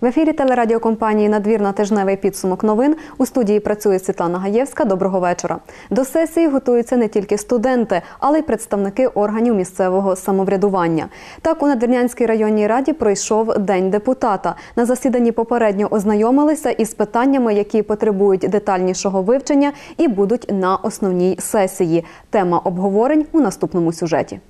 В ефірі телерадіокомпанії Надвірна тижневий підсумок новин у студії працює Світлана Гаєвська. Доброго вечора. До сесії готуються не тільки студенти, але й представники органів місцевого самоврядування. Так у Надвірнянській районній раді пройшов день депутата. На засіданні попередньо ознайомилися із питаннями, які потребують детальнішого вивчення і будуть на основній сесії. Тема обговорень у наступному сюжеті.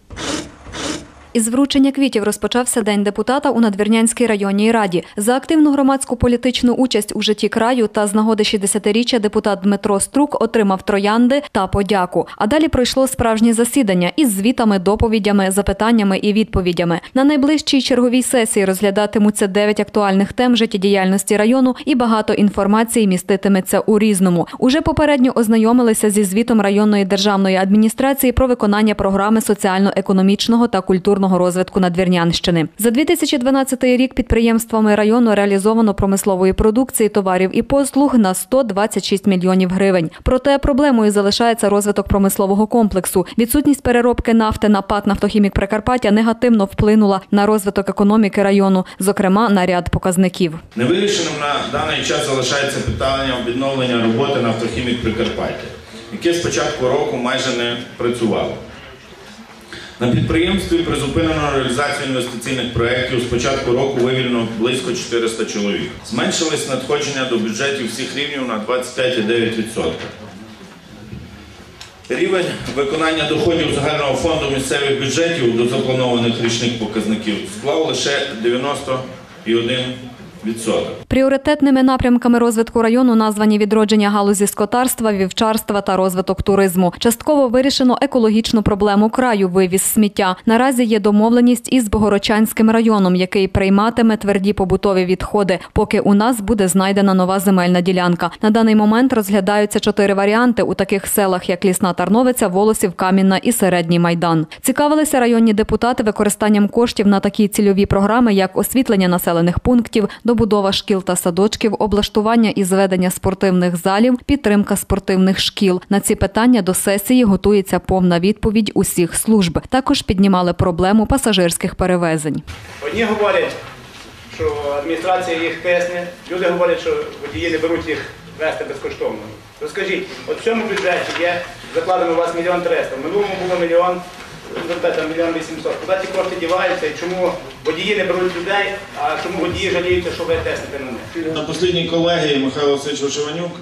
Із вручення квітів розпочався День депутата у Надвірнянській районній раді. За активну громадську політичну участь у житті краю та з нагоди 60-річчя депутат Дмитро Струк отримав троянди та подяку. А далі пройшло справжнє засідання із звітами, доповідями, запитаннями і відповідями. На найближчій черговій сесії розглядатимуться дев'ять актуальних тем життєдіяльності району і багато інформації міститиметься у різному. Уже попередньо ознайомилися зі звітом районної державної адміністрації про виконання програми соціально-економічного та культурного розвитку Надвірнянщини. За 2012 рік підприємствами району реалізовано промислової продукції, товарів і послуг на 126 мільйонів гривень. Проте проблемою залишається розвиток промислового комплексу. Відсутність переробки нафти на ПАТ «Нафтохімік Прикарпаття негативно вплинула на розвиток економіки району, зокрема на ряд показників. Невирішеним на даний час залишається питання відновлення роботи «Нафтохімік Прикарпаття, яке з початку року майже не працювало. На підприємстві призупинено реалізацію інвестиційних проєктів. З початку року вивільно близько 400 чоловік. Зменшились надходження до бюджетів всіх рівнів на 25,9%. Рівень виконання доходів загального фонду місцевих бюджетів до запланованих річних показників склав лише 91%. Пріоритетними напрямками розвитку району названі відродження галузі скотарства, вівчарства та розвиток туризму. Частково вирішено екологічну проблему краю вивіз сміття. Наразі є домовленість із Богородчанським районом, який прийматиме тверді побутові відходи, поки у нас буде знайдена нова земельна ділянка. На даний момент розглядаються чотири варіанти у таких селах, як Лісна Тарновиця, Волосів, Камінна і Середній Майдан. Цікавилися районні депутати використанням коштів на такі цільові програми, як освітлення населених пунктів добудова шкіл та садочків, облаштування і зведення спортивних залів, підтримка спортивних шкіл. На ці питання до сесії готується повна відповідь усіх служб. Також піднімали проблему пасажирських перевезень. Одні говорять, що адміністрація їх тисне, люди говорять, що водії не беруть їх вести безкоштовно. Розкажіть, от в цьому бюджеті є закладено у вас мільйон триста, в минулому було мільйон там, мільйон вісімсот. Куди ці кошти діваються і чому водії не беруть людей, а чому водії жаліються, що ви тестите на них? На послідній колегії Михайло Васильович Шеванюк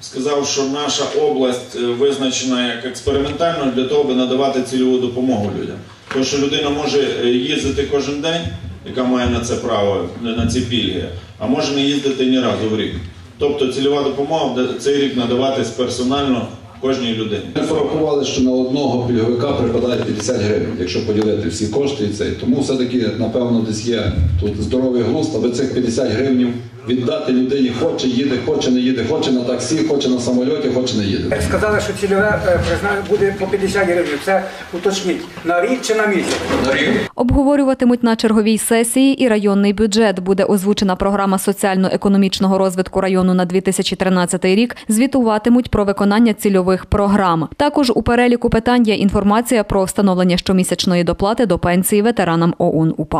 сказав, що наша область е, визначена як експериментальною для того, аби надавати цільову допомогу людям. Тому що людина може е, їздити кожен день, яка має на це право, на ці пільги, а може не їздити ні разу в рік. Тобто цільова допомога цей рік надаватись персонально кожній людині. Ми порахували, що на одного пільговика припадає 50 гривень, якщо поділити всі кошти і це. Тому все-таки, напевно, десь є тут здоровий глузд, аби цих 50 гривень віддати людині, хоче їде, хоче не їде, хоче на таксі, хоче на самольоті, хоче не їде. Сказали, що цільове е, признання буде по 50 гривень. Це уточніть на рік чи на місяць. Обговорюватимуть на черговій сесії і районний бюджет. Буде озвучена програма соціально-економічного розвитку району на 2013 рік. Звітуватимуть про виконання цільових програм. Також у переліку питань є інформація про встановлення щомісячної доплати до пенсії ветеранам ОУН УПА.